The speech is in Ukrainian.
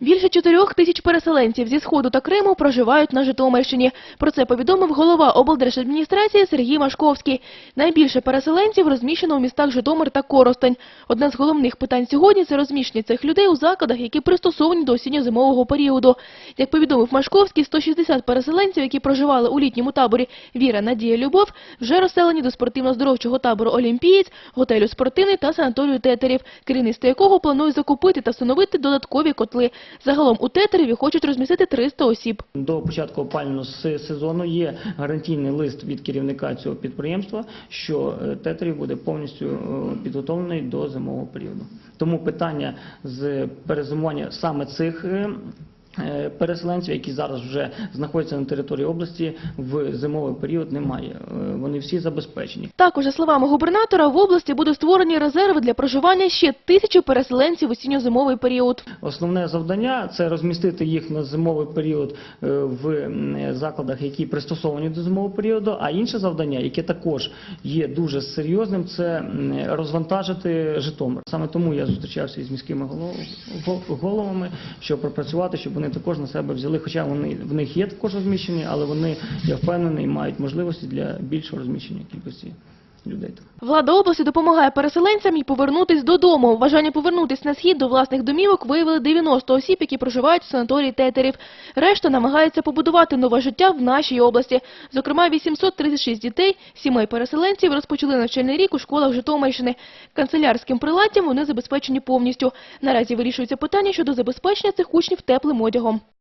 Більше чотирьох тисяч переселенців зі Сходу та Криму проживають на Житомирщині. Про це повідомив голова облдержадміністрації Сергій Машковський. Найбільше переселенців розміщено у містах Житомир та Коростень. Одне з головних питань сьогодні – це розміщення цих людей у закладах, які пристосовані до осінньо-зимового періоду. Як повідомив Машковський, 160 переселенців, які проживали у літньому таборі «Віра, Надія, Любов», вже розселені до спортивно-здоровчого табору «Олімпієць», готелю «Спортивний» та санаторію «Тетерів», керівництво якого планує закупити та встановити додаткові котли. Загалом у Тетереві хочуть розмістити 300 осіб. До початку опалювального сезону є гарантійний лист від керівника цього підприємства, що тетерів буде повністю е, підготовлений до зимового періоду. Тому питання з перезимування саме цих е, е, переселенців, які зараз вже знаходяться на території області, в зимовий період немає. Е, Вони всі забезпечені. Також, за словами губернатора, в області будуть створені резерви для проживання ще тисячі переселенців у осінньо-зимовий період. Основне завдання це розмістити їх на зимовий період е, в закладах, які пристосовані до зимового періоду. А інше завдання, яке також є дуже серйозним, це розвантажити Житомир. Саме тому я зустрічався із міськими голов- головами, щоб пропрацювати, щоб вони також на себе взяли. Хоча вони в них є також розміщені, але вони я впевнений мають можливості для більшого розміщення кількості людей. Влада області допомагає переселенцям і повернутись додому. Бажання повернутись на схід до власних домівок виявили 90 осіб, які проживають в санаторії Тетерів. Решта намагається побудувати нове життя в нашій області. Зокрема, 836 дітей, сімей переселенців розпочали навчальний рік у школах Житомирщини. Канцелярським прилаттям вони забезпечені повністю. Наразі вирішується питання щодо забезпечення цих учнів теплим одягом.